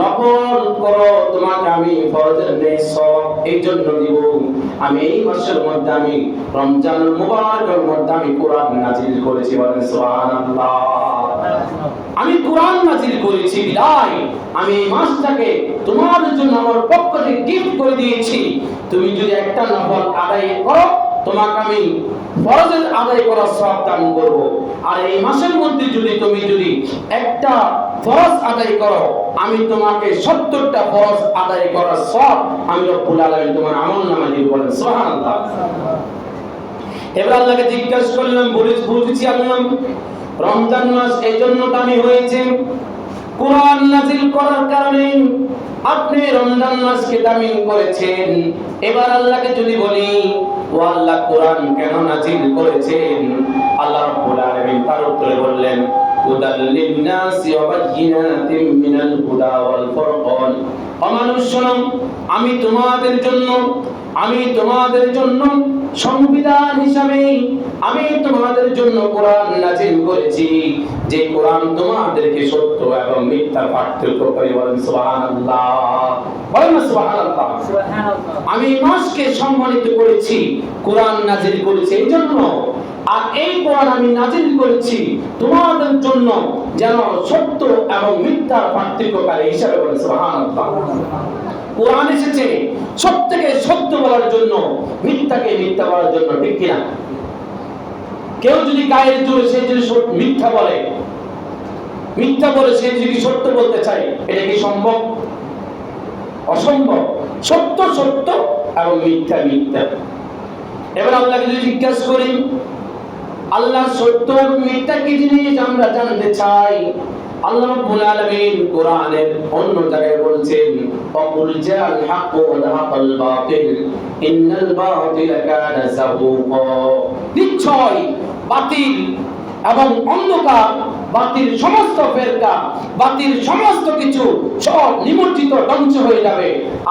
নফল করো, তোমাকে আমি ফরজের নেই সব এই জন্য দিব আমি এই মাসের মধ্যে আমি রমজান মুবারকের মধ্যে আমি কোরআন নাজিল করেছি বলেন সুবহানাল্লাহ। আমি কোরআন নাজিল করেছি, বিদায়। আমি এই মাসটাকে তোমার জন্য আমার পক্ষ থেকে গিফট করে দিয়েছি। তুমি যদি একটা নফল আদায় করো, তোমাকে আমি ফরজের আদায় করার সব দান করব। আর এই মাসের মধ্যে যদি তুমি যদি একটা ফরজ আদায় করো। আমি তোমাকে সত্তরটা ফরজ আদায় করার সব আমি রব্বুল আলামিন তোমার আমল নামা দিব বলেন, সুবহানাল্লাহ। এবার আল্লাহকে জিজ্ঞাসা করলাম বলিস বুঝেছি আল্লাহ, রমজান মাস এই জন্য দামি হয়েছে। কোরআন নাজিল করার কারণে আপনি রমজান মাসকে দামি করেছেন। এবার আল্লাহকে যদি বলি, ও আল্লাহ, কোরআন কেন নাজিল করেছেন? আল্লাহ রাব্বুল আলামিন তার উত্তরে বললেন হুদাল লিন্নাসি ওয়া বায়িনাতিন মিনাল হুদা ওয়াল ফুরকান অমানুষ শোনো আমি তোমাদের জন্য আমি তোমাদের জন্য সংবিধান হিসাবে আমি তোমাদের জন্য কোরআন নাজিল করেছি। যে কোরআন তোমাদেরকে সত্য এবং মিথ্যা পার্থক্য করে বলেন সুবহানাল্লাহ। বলেন সুবহানাল্লাহ। আমি মাসকে সম্মানিত করেছি কোরআন নাজিল করেছি এই জন্য। আর এই কোরআন আমি নাজিল করেছি তোমাদের জন্য যেন সত্য এবং মিথ্যার পার্থক্যকারী হিসাবে বলে সুবহানাল্লাহ। কোরআন এসেছে সত্যকে সত্য বলার জন্য, মিথ্যাকে মিথ্যা বলার জন্য, ঠিক কিনা? কেউ যদি গায়ের জোরে সে যদি মিথ্যা বলে মিথ্যা বলে সে যদি সত্য বলতে চায়, এটা কি সম্ভব? অসম্ভব। সত্য সত্য এবং মিথ্যা মিথ্যা। এবার আল্লাহকে যদি জিজ্ঞাসা করি, আল্লাহ সত্য এবং মিথ্যা কি জিনিস? আমরা জানতে চাই। বাতিল এবং অন্ধকার, বাতিল সমস্ত ফেরকা, বাতিল সমস্ত কিছু সব নিমজ্জিত, ধ্বংস হয়ে যাবে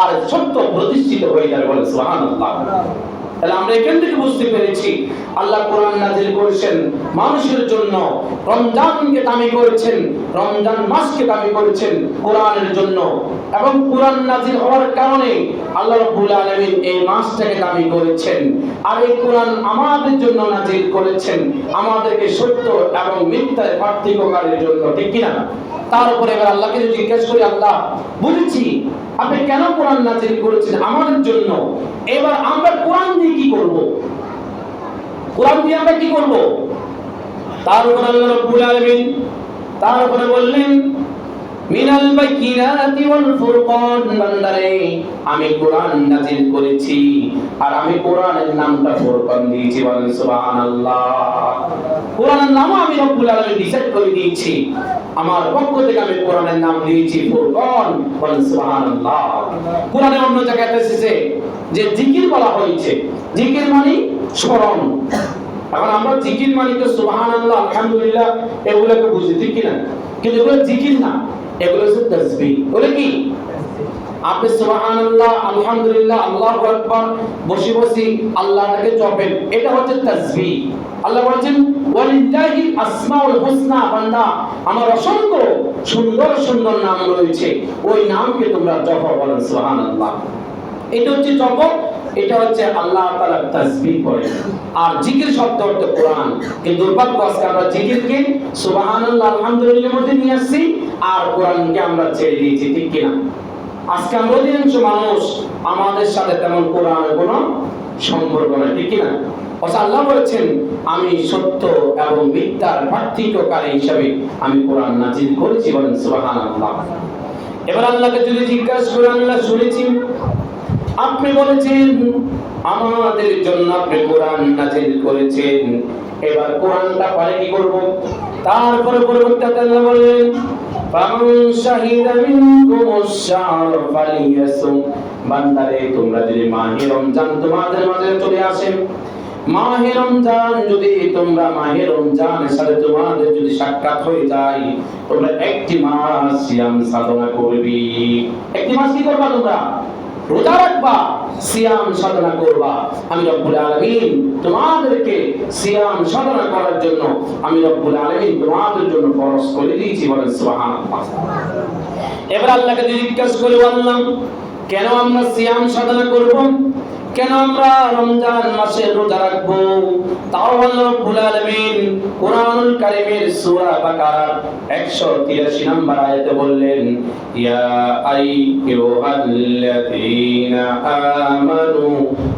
আর সত্য প্রতিষ্ঠিত হয়ে যাবে বলে সুবহানাল্লাহ। তাহলে আমরা এখান থেকে বুঝতে পেরেছি আল্লাহ কোরআন নাজিল করেছেন। মানুষের জন্য রমজানকে দামি করেছেন, রমজান মাসকে দামি করেছেন কোরআনের জন্য। এবং কোরআন নাজিল হওয়ার কারণে আল্লাহ রাব্বুল আলামিন এই মাসটাকে দামি করেছেন। আর এই কোরআন আমাদের জন্য নাজিল করেছেন, আমাদেরকে সত্য এবং মিথ্যার পার্থক্যকারের জন্য, ঠিক কিনা? তার উপরে এবার আল্লাহকে যদি জিজ্ঞেস করি, আল্লাহ, বুঝেছি, আপনি কেন কোরআন নাজিল করেছেন আমার জন্য? এবার আমরা কোরআন দিয়ে কি করব? কোরআন দিয়ে আমরা কি করব? তার উপরে আল্লাহ রাব্বুল আলামিন, তার উপরে বললেন মিনাল বাইকিনাতি ওয়াল ফুরকান, বান্দারে, আমি কোরআন নাজিল করেছি, আর আমি কোরআনের নামটা ফুরকান দিয়েছি সুবহানাল্লাহ। কোরআনের নামও আমি রব্বুল আলামিন ডিসাইড করে দিয়েছি। আমার পক্ষ থেকে আমি কোরআনের নাম দিয়েছি, ফুরকান সুবহানাল্লাহ। অন্য জায়গায় এসেছে যে জিকির বলা হয়েছে। জিকির মানে স্মরণ। এখন আমরা জিকির মানে তো সুবহানাল্লাহ, আলহামদুলিল্লাহ, এগুলোকে বুঝি, ঠিক কি না কিন্তু এগুলো জিকির না। এগুলো হচ্ছে ওগুলো কি? আপনি আলহামদুলিল্লাহ আকবার আল্লাহটাকে জপেন। এটা হচ্ছে তাসবিহ। আল্লাহ বলেছেন, ওয়ালিল্লাহি আসমাউল হুসনা বান্দা, আমার অসংখ্য সুন্দর সুন্দর নাম রয়েছে। ওই নামকে তোমরা জপ বলেন সুবহানাল্লাহ। এটা হচ্ছে জপ এটা হচ্ছে আল্লাহ তাআলা তাসবিহ করে। আর জিকির শব্দ অর্থ কোরআন। কিন্তু দুর্ভাগ্য আজকে আমরা সুবহানাল্লাহ আলহামদুলিল্লাহ মধ্যে নিয়ে আসছি আর আমরা ছেড়ে দিয়েছি, ঠিক কিনা? আজকে আমরা অধিকাংশ মানুষ, আমাদের সাথে তেমন কোরআনের কোনো সম্পর্ক নাই, ঠিক কিনা? অথচ আল্লাহ বলেছেন, আমি সত্য এবং মিথ্যার পার্থক্যকারী হিসাবে আমি কোরআন নাজিল করেছি বলেন সুবহানাল্লাহ। এবার আল্লাহকে যদি জিজ্ঞাসা করে আল্লাহ শুনেছি। আপনি বলেছেন, আমাদের জন্য আপনি কোরআন নাজিল করেছেন। এবার কোরআনটা পারে কি করব? তারপরে পরবর্তীতে আল্লাহ বললেন ফামান শাহিদা মিনকুমুশ শাহর ফালিয়াসুম। বান্দারে, তোমরা যদি মাহে রমজান তোমাদের মাঝে চলে আসে, মাহে রমজান যদি তোমরা মাহে রমজানের সাথে তোমাদের যদি সাক্ষাৎ হয়ে যায়, তোমরা একটি মাস সিয়াম সাধনা করবি। একটি মাস কি করবা তোমরা? রোজা রাখবা, সিয়াম সাধনা করবা। আমি রব্বুল আলমিন তোমাদেরকে সিয়াম সাধনা করার জন্য আমি রব্বুল আলমিন তোমাদের জন্য ফরজ করে দিয়েছি বলেন সুবহানাল্লাহ। এবার আল্লাহকে জিজ্ঞাসা করে, বললাম, কেন আমরা সিয়াম সাধনা করব? কেন আমরা রমজান মাসে রোজা রাখব? তাও আল্লাহ রাব্বুল আলামিন। কোরআনুল কারীমের সূরা বাকারা 183 নম্বর আয়াতে বললেন, ইয়া আইয়ুহাল্লাযীনা আমানু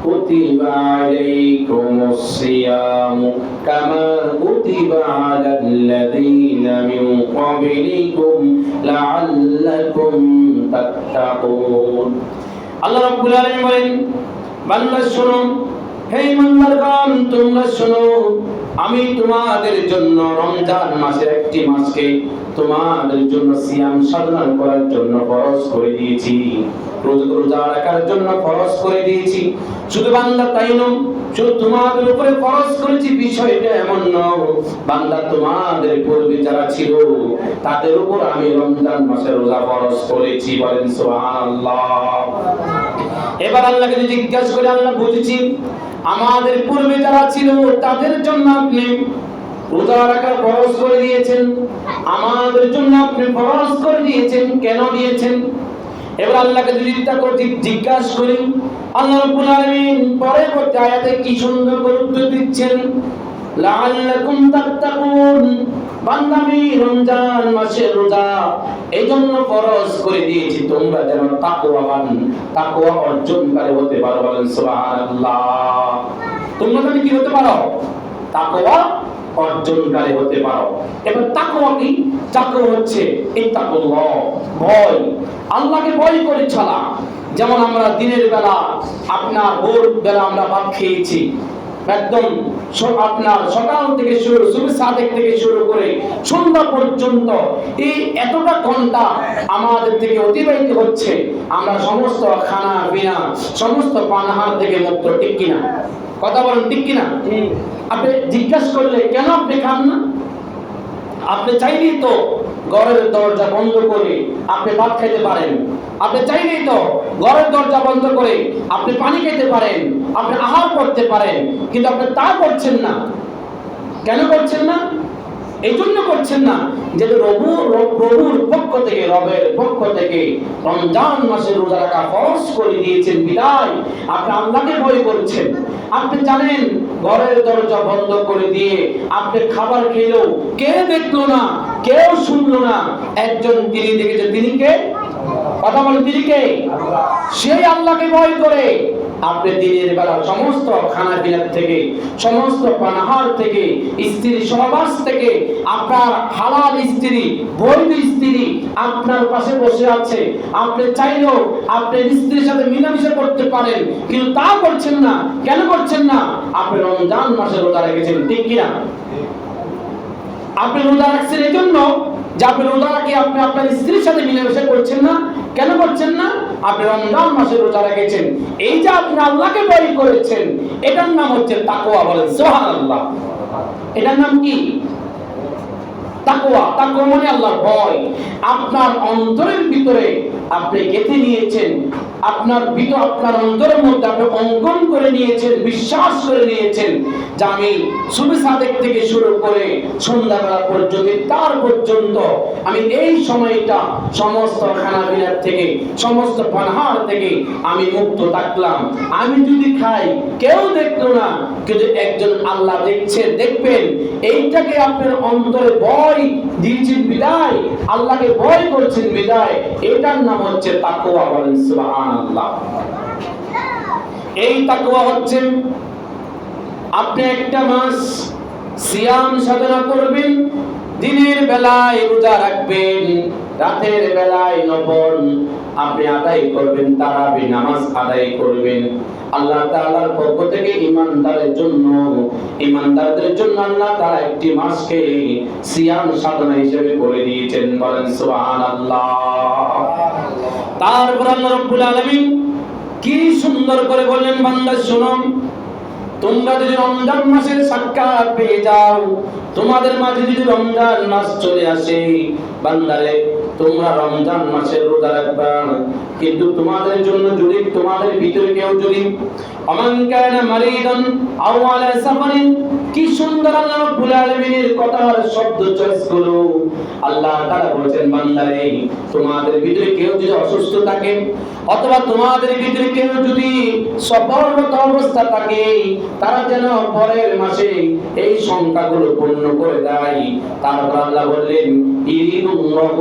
কুতিবা আলাইকুমুস সিয়ামু কামা কুতিবা আলাল্লাযীনা মিন ক্বাবলিকুম লাআল্লাকুম তাত্তাকুন। আল্লাহ রাব্বুল আলামিন বলেন হে তোমরা আমি তোমাদের জন্য রমজান মাসের একটি মাসকে তোমাদের জন্য সিয়াম সাধনা করার জন্য ফরজ করে দিয়েছি। রোজা রাখার জন্য ফরজ করে দিয়েছি। শুধু বান্দা তাই নয়, শুধু তোমাদের উপরে ফরজ করেছি, বিষয়টা এমন নয়। বান্দা তোমাদের পূর্বে যারা ছিল, তাদের উপর আমি রমজান মাসের রোজা ফরজ করেছি বলেন সুবহানাল্লাহ। এবার আল্লাহকে জিজ্ঞাসা করে, আল্লাহ, বুঝেছি আমাদের পূর্বে যারা ছিল তাদের জন্য আপনি রোজা ফরজ করে দিয়েছেন। আমাদের জন্য আপনি ফরজ করে দিয়েছেন। কেন দিয়েছেন? এবার আল্লাহকে যদি জিজ্ঞাসা করি, আল্লাহ রাব্বুল আলামিন পরবর্তী আয়াতে কি সুন্দর উত্তর দিচ্ছেন? লাআল্লাকুম তাত্তাকুন। বান্দা আমি রমজান মাসের রোজা এই জন্য ফরজ করে দিয়েছি, তোমরা যেন তাকওয়াবান, তাকওয়া অর্জনকারী হতে পারো বলেন সুবহানাল্লাহ। তোমরা যেন কি হতে পারো? তাকওয়া অর্জনকারী হতে পারো। এবার তাকওয়া কি? তাকওয়া হচ্ছে ইত্তাকুল্লাহ, ভয়। আল্লাহকে ভয় করে চলা যেমন আমরা দিনের বেলা আপনার ভোর বেলা আমরা ভাত খেয়েছি একদম আপনার সকাল থেকে শুরু সুবহ সাদেক থেকে শুরু করে সন্ধ্যা পর্যন্ত এই এতটা ঘণ্টা আমাদের থেকে অতিবাহিত হচ্ছে আমরা সমস্ত খানা পিনা সমস্ত পানাহার থেকে মুক্ত ঠিক কিনা? কথা বলেন ঠিক কিনা? আপনি জিজ্ঞাসা করলে কেন আপনি খান না? আপনি চাইলেই তো ঘরের দরজা বন্ধ করে আপনি ভাত খেতে পারেন। আপনি চাইলেই তো ঘরের দরজা বন্ধ করে আপনি পানি খেতে পারেন, আপনি আহার করতে পারেন, কিন্তু আপনি তা করছেন না। কেন করছেন না? এই জন্য করছেন না যে প্রভু র- প্রভুর পক্ষ থেকে, রবের পক্ষ থেকে রমজান মাসে রোজা রাখা ফরজ করে দিয়েছেন, বিদায়। আপনি আল্লাহকে ভয় করছেন। আপনি জানেন ঘরের দরজা বন্ধ করে দিয়ে আপনি খাবার খেলেও কে দেখল না, কেউ শুনলো না। একজন তিনি দেখেছে তিনি কে? কথা বলেন তিনি কে? সেই আল্লাহকে ভয় করে। আপনি দিনের বেলা সমস্ত খানা পিনার থেকে, সমস্ত পানাহার থেকে, স্ত্রী সহবাস থেকে, আপনার হালাল স্ত্রী, বৈধ স্ত্রী আপনার পাশে বসে আছে। আপনি চাইলেও আপনার স্ত্রীর সাথে মিলামিশা করতে পারেন, কিন্তু তা করছেন না। কেন করছেন না? আপনি রমজান মাসে রোজা রেখেছেন, ঠিক কিনা? আপনি রোজা রাখছেন এই জন্য যে আপনি রোজা রাখে আপনি আপনার স্ত্রীর সাথে মিলেমিশে করছেন না কেন করছেন না? আপনি রমজান মাসে রোজা রেখেছেন। এই যে আপনি আল্লাহকে বই করেছেন, এটার নাম হচ্ছে তাকোয়া বলেন আল্লাহ এটার নাম কি? তাকোয়া তাকোয়া মানে আল্লাহর ভয়। আপনার অন্তরের ভিতরে আপনি গেঁথে নিয়েছেন, আপনার ভিতর, আপনার অন্তরের মধ্যে আপনি অঙ্কন করে নিয়েছেন, বিশ্বাস করে নিয়েছেন যে আমি সুবহ সাদেক থেকে শুরু করে সন্ধ্যাবেলা পর্যন্ত, তার পর্যন্ত আমি এই সময়টা সমস্ত খানাপিনার থেকে, সমস্ত পানহার থেকে আমি মুক্ত থাকলাম। আমি যদি খাই, কেউ দেখল না, কিন্তু একজন আল্লাহ দেখছে, দেখবেন, এইটাকে আপনার অন্তরে ভয় দিয়েছেন বিদায়, আল্লাহকে ভয় করছেন বিদায়, এটার নাম হচ্ছে তাকুয়া বলেন সুবহানাল্লাহ। এই তাকুয়া হচ্ছে আপনি একটা মাস সিয়াম সাধনা করবেন দিনের বেলায় রোজা রাখবেন, রাতের বেলায় নফল। আপনি আদায় করবেন, তারাবি নামাজ আদায় করবেন। আল্লাহ তাআলার পক্ষ থেকে ইমানদারের জন্য ইমানদারদের জন্য আল্লাহ তাআলা একটি মাসকে সিয়াম সাধনা হিসেবে করে দিয়েছেন। বলেন, সুবহানাল্লাহ। তারপর আল্লাহ রাব্বুল আলামিন কি সুন্দর করে বললেন, বান্দা, শুনো। তোমরা যদি রমজান মাসের সাক্ষাৎ পেয়ে যাও তোমাদের মাঝে যদি রমজান মাস চলে আসে বান্দারে তোমরা রমজান মাসের রোজা রাখবা। কিন্তু তোমাদের জন্য যদি তোমাদের ভিতরে কেউ যদি আল্লাহ কেউ যদি অবস্থা থাকে, তারা যেন পরের মাসে এই সংখ্যাগুলো পূর্ণ করে দেয়। তারপর আল্লাহ বললেন ইরিদুল্লাহু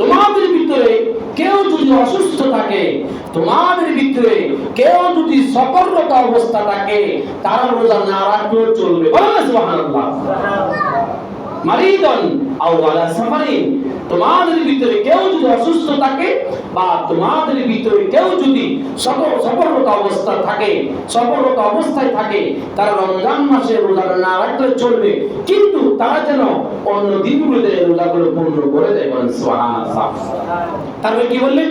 তোমাদের ভিতরে কেউ যদি অসুস্থ থাকে তোমাদের ভিতরে কেউ যদি সফলতা অবস্থা থাকে তারা রোজা না রাখলেও চলবে। বলেন সুবহানাল্লাহ। মারিদন আও ওয়ালা সাফারিন। তোমাদের ভিতরে কেউ যদি অসুস্থ থাকে বা তোমাদের ভিতরে কেউ যদি সফল সফলতা অবস্থা থাকে সফলতা অবস্থায় থাকে, তারা রমজান মাসে রোজা না রাখলে চলবে। কিন্তু তারা যেন অন্য দিনগুলোতে রোজাগুলো পূর্ণ করে দেয় বলেন তারপরে কি বললেন?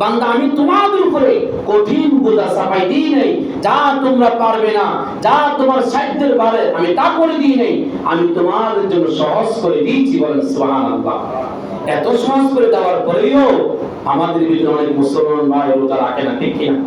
বান্দা, আমি তোমাদের উপরে কঠিন বোঝা চাপাই দিই নাই। যা তোমরা পারবে না, যা তোমার সাধ্যের বারে আমি তা করে দিই নাই। আমি তোমাদের জন্য সহজ করে দিয়েছি বলেন সোহান এত সহজ করে দেওয়ার পরেও আমাদের ভিতরে অনেক মুসলমান ভাই তারা রাখে না, ঠিক কিনা?